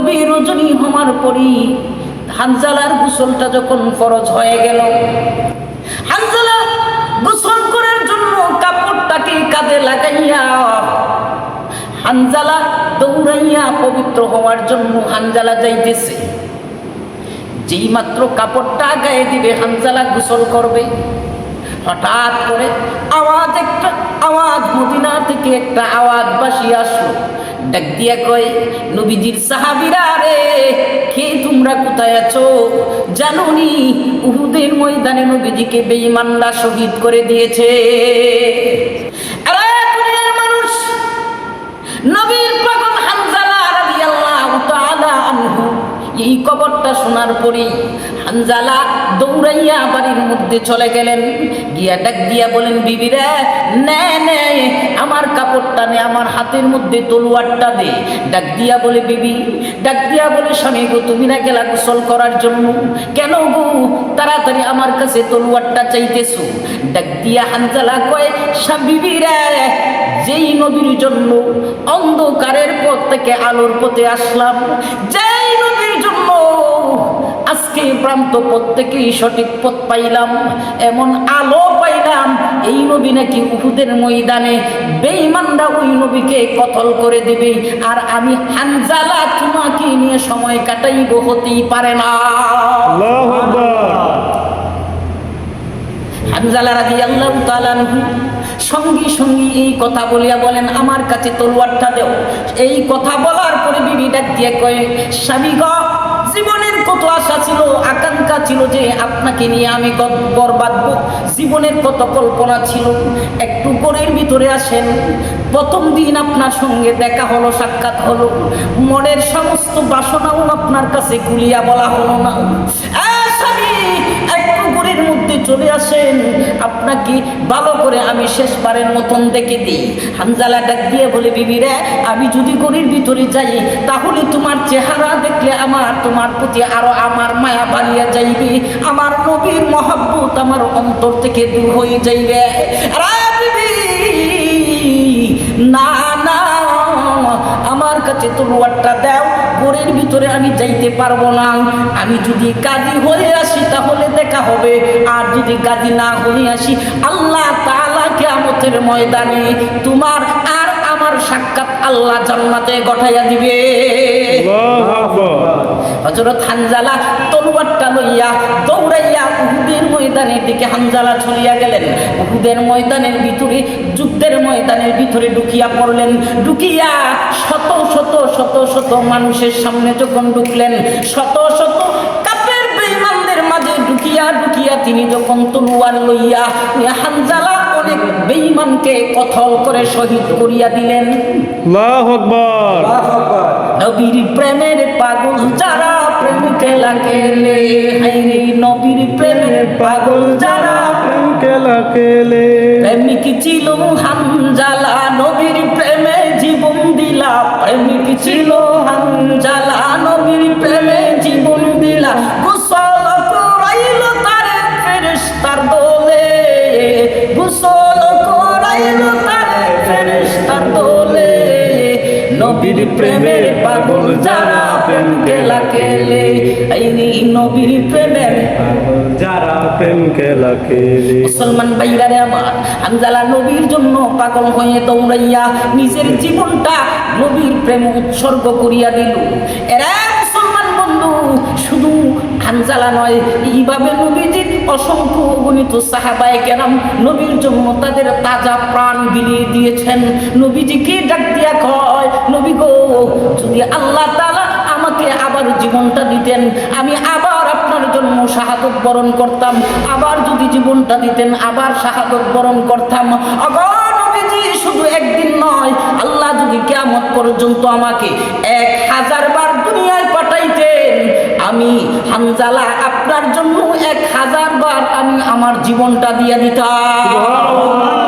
রজনী হমার পরি হানজালার গোসলটা যখন ফরজ হয়ে গেল হানজালা গোসল করার জন্য কাপড়টাকে কাঁধে লাগাইয়া হানজালা দৌড়াইয়া পবিত্র হওয়ার জন্য হানজালা যাইতেছে। যেই মাত্র কাপড়টা গায়ে দিবে হানজালা গোসল করবে। হঠাৎ করে আওয়াজ একটা, আওয়াজ মদিনা থেকে একটা আওয়াজ বাসি আসলো। ডাক দিয়া কয়, নবীজির সাহাবিরা রে, কে তোমরা কোথায় আছো? জানুনি, উহুদের ময়দানে নবীজিকে বেঈমানরা শহীদ করে দিয়েছে। মানুষ নবীর খবরটা শোনার পরেই হানজালা দৌড়াইয়া বাড়ির মধ্যে চলে গেলেন। গিয়া ডাক দিয়া বলেন বিবিরা নে আমার কাপড়টা নে, আমার হাতের মধ্যে তলোয়ারটা দে। ডাক দিয়া বলে, বিবি, ডাক দিয়া বলে, স্বামী গো, তুমি না গেলা গোসল করার জন্য? কেন গো, তাড়াতাড়ি আমার কাছে তলোয়ারটা চাইতেছো? ডাক দিয়া হানজালা কয় বিবিরা যেই নবীর জন্য অন্ধকারের পথ থেকে আলোর পথে আসলাম জন্য আজকে প্রান্ত থেকে সঠিক পথ পাইলাম এমন আলো পাইলাম এই নবী নাকি উহুদের ময়দানে বেঈমানরা ওই নবীকে কতল করে দিবে? আর আমি হানজালা তোমাকে নিয়ে সময় কাটাইব হতেই পারে না। আল্লাহু হানজালা রাজি আল্লাহ তালানহু সঙ্গী সঙ্গী এই কথা বলিয়া বলেন আমার কাছে তলোয়ারটা দেও। এই কথা বলার পরে বিবি ডাক দিয়ে কয়ে স্বামী গ কত আশা ছিল, আকাঙ্ক্ষা ছিল যে আপনাকে নিয়ে আমি গর বাঁধবো জীবনের কত কল্পনা ছিল, একটু গড়ের ভিতরে আসেন। প্রথম দিন আপনার সঙ্গে দেখা হলো, সাক্ষাৎ হলো। মনের সমস্ত বাসনাও আপনার কাছে গুলিয়া বলা হলো না। চলে আসেন। আপনাকে ভালো করে আমি শেষবারের মতন দেখে দিই। হানজালা ডাক দিয়ে বলে বিবিরে আমি যদি গড়ির ভিতরে যাই, তাহলে তোমার চেহারা দেখলে আমার, তোমার প্রতি আরও আমার মায়া বাড়িয়া যাইবে। আমার নবীর মহাব্বত আমার অন্তর থেকে দূর হয়ে যাইবে। না না, আমার কাছে তলোয়ারটা দাও গোড়ের ভিতরে আমি যাইতে পারব না। আমি যদি কাজী হয়ে আসি তাহলে দেখা হবে। আর যদি কাজী না হয়ে আসি, আল্লাহ তালা কিয়ামতের ময়দানে তোমার আর আমার সাক্ষাৎ আল্লাহ জান্নাতে গঠাইয়া দিবে। হজরত হানজালা তলোয়ারটা লইয়া দৌড়াইয়া উহুদের ময়দানের দিকে হানজালা ছড়িয়া গেলেন। উহুদের ময়দানের ভিতরে যুদ্ধের ময়দানের ভিতরে ঢুকিয়া পড়লেন। ঢুকিয়া শত শত শত শত মানুষের সামনে যখন ঢুকলেন শত শত কাপের বেঈমানদের মাঝে ঢুকিয়া ঢুকিয়া তিনি যখন তলোয়ার লইয়া হানজালা অনেক বেঈমানকে কথল করে শহীদ করিয়া দিলেন। নবীর প্রেমের পাগল যারা প্রেম খেলা খেলে হাইরে নবীর প্রেমের পাগল যারা? প্রেম খেলা খেলে প্রেমিক ছিল হানজালা নবীর প্রেমে জীবন দিলা। প্রেমিক ছিল হানজালা নবীর প্রেমে জীবন দিলা। গোসল করাইল তারে ফেরেশতার দোলে। গোসল করাইল নবীর প্রেমের পাগল যারা প্রেম খেলা খেলে এই নবীর প্রেমের যারা প্রেম খেলা খেলে। মুসলমান ভাইরারে আমার হানজালা নবীর জন্য পাগল হয়ে দৌড়াইয়া নিজের জীবনটা নবীর প্রেম উৎসর্গ করিয়া দিল। এরা মুসলমান বন্ধু, শুধু হানজালা নয়, এইভাবে নবীজির অসংখ্য অগণিত সাহাবায় কেরাম নবীর জন্য তাদের তাজা প্রাণ বিলিয়ে দিয়েছেন। নবীজি নবীজিকে ডাক দিয়া কয়, নবী গো, যদি আল্লাহ তালা আমাকে আবার জীবনটা দিতেন, আমি আবার আপনার জন্য শাহাদত বরণ করতাম, আবার যদি জীবনটা দিতেন, আবার শাহাদত বরণ করতাম। আবার শুধু একদিন নয়, আল্লাহ যদি কেমন পর্যন্ত আমাকে এক হাজার বার দুনিয়ায় পাঠাইতেন, আমি হানজালা আপনার জন্য এক হাজার বার আমি আমার জীবনটা দিয়ে দিতাম।